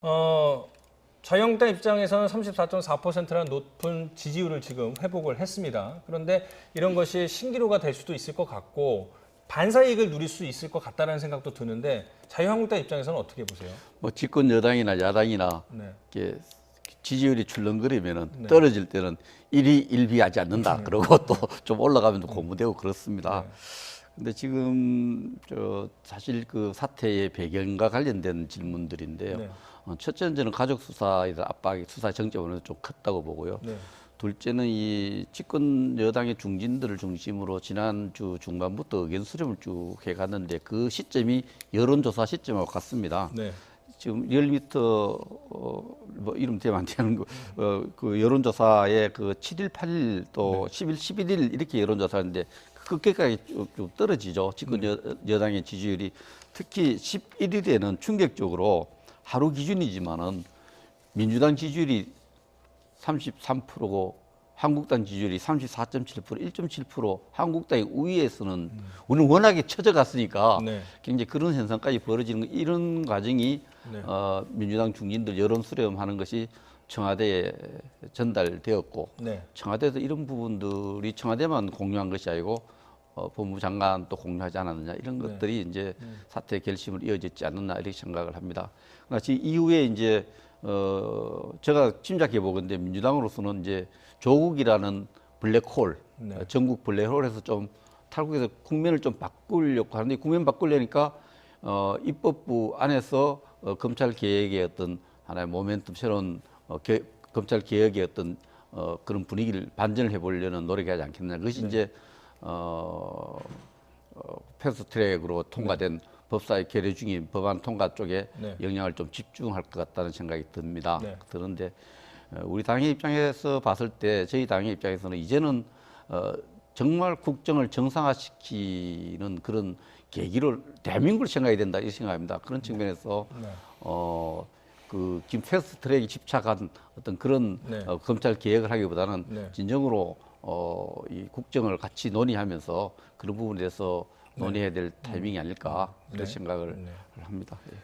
어, 자유한국당 입장에서는 34.4%라는 높은 지지율을 지금 회복을 했습니다. 그런데 이런 것이 신기루가 될 수도 있을 것 같고 반사이익을 누릴 수 있을 것 같다는 생각도 드는데 자유한국당 입장에서는 어떻게 보세요? 뭐 집권 여당이나 야당이나 네. 이렇게 지지율이 출렁거리면은 네. 떨어질 때는 일이 일비하지 않는다. 그러고 또 좀 올라가면 또 고무되고 그렇습니다. 네. 근데 지금 저 사실 그 사태의 배경과 관련된 질문들인데요. 네. 어, 첫째는 저는 가족 수사에 대한 압박이 수사 정점은 좀 컸다고 보고요. 네. 둘째는 이 집권 여당의 중진들을 중심으로 지난주 중반부터 의견 수렴을 쭉 해갔는데 그 시점이 여론조사 시점하고 같습니다. 네. 지금 리얼미터 어, 뭐 이름 대면 안 되는 거, 어, 그 여론조사에 그 7일, 8일 또 10일, 11일 이렇게 여론조사하는데 끝까지 좀, 좀 떨어지죠. 집권 여, 여당의 지지율이. 특히 11일에는 충격적으로 하루 기준이지만은 민주당 지지율이 33%고 한국당 지지율이 34.7% 1.7% 한국당이 우위에서는 우리는 워낙에 처져갔으니까 네. 굉장히 그런 현상까지 벌어지는 거, 이런 과정이 네. 어, 민주당 중진들 여론 수렴하는 것이 청와대에 전달되었고 네. 청와대에서 이런 부분들이 청와대만 공유한 것이 아니고 어, 법무부 장관 또 공유하지 않았느냐 이런 네. 것들이 이제 사태 결심을 이어졌지 않느냐 이렇게 생각을 합니다. 그러나 지 이후에 이제 어, 제가 짐작해 보건데 민주당으로서는 이제 조국이라는 블랙홀 네. 어, 전국 블랙홀에서 좀 탈국해서 국면을 좀 바꾸려고 하는데 국면 바꾸려니까 어, 입법부 안에서 어, 검찰 개혁의 어떤 하나의 모멘텀 새로운 어, 개, 검찰 개혁의 어떤 어, 그런 분위기를 반전을 해보려는 노력하지 않겠느냐. 그것이 이제 어, 어, 패스트트랙으로 통과된 법사위 계류 중인 법안 통과 쪽에 네. 영향을 좀 집중할 것 같다는 생각이 듭니다. 네. 그런데 어, 우리 당의 입장에서 봤을 때 저희 당의 입장에서는 이제는 어, 정말 국정을 정상화시키는 그런 계기를 대한민국을 생각해야 된다 이 생각합니다. 그런 측면에서 네. 어, 그 지금 패스트트랙에 집착한 어떤 그런 네. 어, 검찰 개혁을 하기보다는 네. 진정으로 어, 이 국정을 같이 논의하면서 그런 부분에 대해서 논의해야 될 타이밍이 아닐까 그런 네. 생각을 네. 합니다. 예.